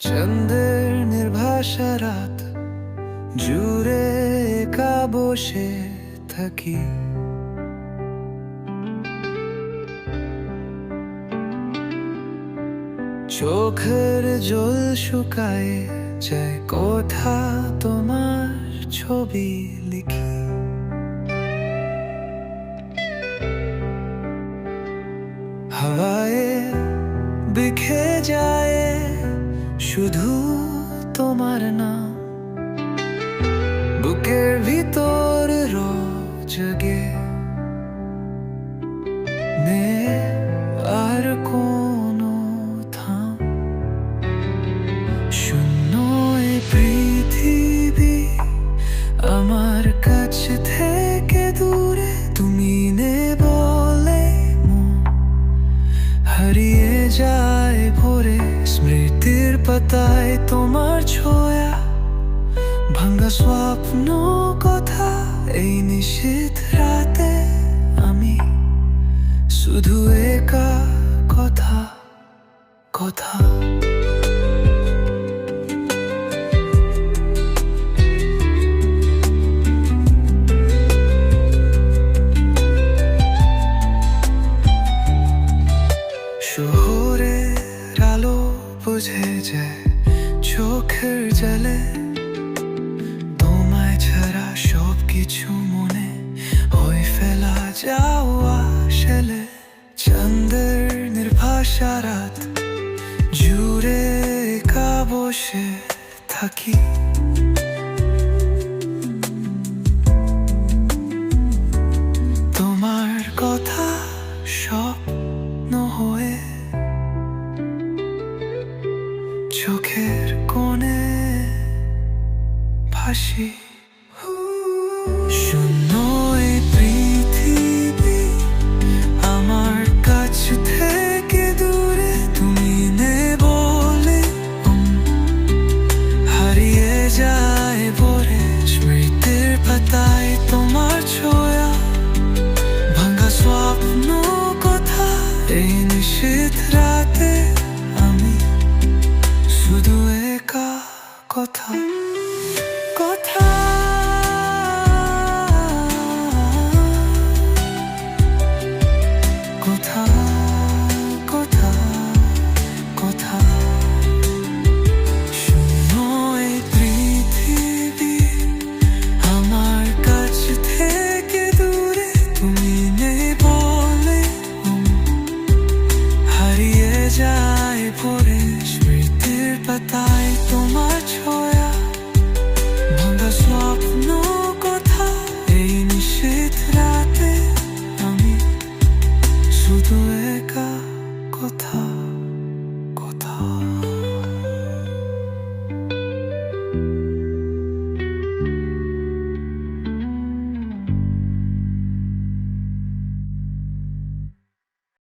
চন্দ্রের নির্ভাষা রাত জুড়ে একা বসে থাকি। চোখের জল শুকায় যায় কোথা তোমার ছবি লিখি। হাওয়ায় বিখে যায় শুধু তোমার নাম বুকের ভিতর রোজ গে নে পাতায় তোমার ছোঁয়া ভাঙ্গা স্বপ্ন কথা। এই নিষেধ রাতে আমি শুধু একা কথা কথা। চোখের জলে, তোমায় ছাড়া সব কিছু মনে হয়ে ফেলা যাওয়া সেলে চন্দ্রের নির্ভাষা রাত জুড়ে একা বসে থাকি। ভাসি শূন্য আমার কাছ থেকে দূরে তুমি বলে। হারিয়ে যায় স্মৃতির পাতায় তোমার ছোঁয়া। ভাঙ্গা স্বপ্ন কথা, এই নিষেধ তাই তোমার ছোঁয়া ভাঙা স্বপ্ন কথা এই নিষেধরা